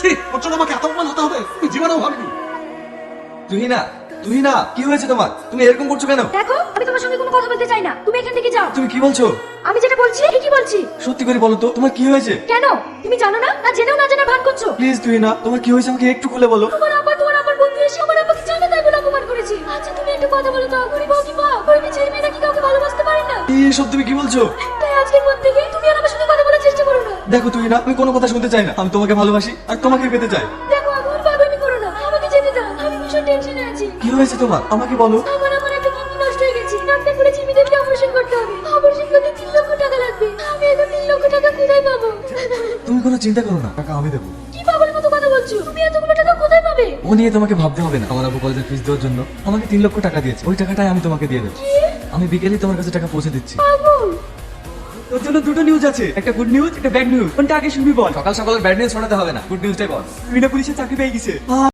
ছি ওর জন্য আমাকে এত অপমান হতে হবে। তুমি জীবনেও ভাবিনি। তুহিনা তুহিনা কি হয়েছে তোমার? তুমি এরকম করছ কেন? দেখো আমি তোমার সঙ্গে কোনো কথা বলতে চাই না। তুমি এখান থেকে যাও। তুমি কি বলছো? আমি যেটা বলছি ঠিকই বলছি? সত্যি করে বলো তো তোমার কি হয়েছে? কেন? তুমি জানো না? না জেনেও না জানার ভান করছ? প্লিজ তুহিনা তোমার কি হয়েছে আমাকে একটু খুলে বলো। তোমার আব্বা তোমার আব্বার বন্ধু এসে আমার আব্বাকে জানে তাই বলে অপমান করেছে। আচ্ছা তুমি একটু কথা বলো তো। গরিব কি মা গরিব ছেলে মেয়েরা কি কাউকে ভালোবাসতে পারে না? এসব তুমি কি বলছো? তাই আজকের পর থেকে তুমি আর আমার সঙ্গে কথা বলার চেষ্টা করো না দেখো আমি কোনো কথা শুনতে চাই না। আমি তোমাকে ভালোবাসি আর তোমাকে পেতে চাই। দেখো আমার পাগলামি করো না। আমাকে যেতে দাও। আমি ভীষণ টেনশনে আছি। কি হয়েছে তোমার? আমাকে বলো। আমার আমার একটা কিডনি নষ্ট হয়ে গেছে। ডাক্তার বলেছে ইমিডিয়েটলি অপারেশন করতে হবে। অপারেশন করতে তিন লক্ষ টাকা লাগবে। আমি এখন তিন লক্ষ টাকা কোথায় পাবো? তুমি কোনো চিন্তা করো না। টাকা আমি দেবো। কি পাগলের মতো কথা বলছো? তুমি এতগুলো টাকা কোথায় পাবে? ও নিয়ে তোমাকে ভাবতে হবে না। আমার আবু কলেজের ফিস দেওয়ার জন্য আমাকে তিন লক্ষ টাকা দিয়েছে। ওই টাকাটাই আমি তোমাকে দিয়ে দেবো। আমি বিকেলে তোমার কাছে টাকা পৌঁছে দিচ্ছি। পাগল? তোর জন্য দুটো নিউজ আছে। একটা গুড নিউজ একটা ব্যাড নিউজ কোনটা আগে শুনবি বল? সকাল সকাল ব্যাড নিউজ শোনাতে হবে না। গুড নিউজটাই বল। তুই না পুলিশের চাকরি পেয়ে গেছে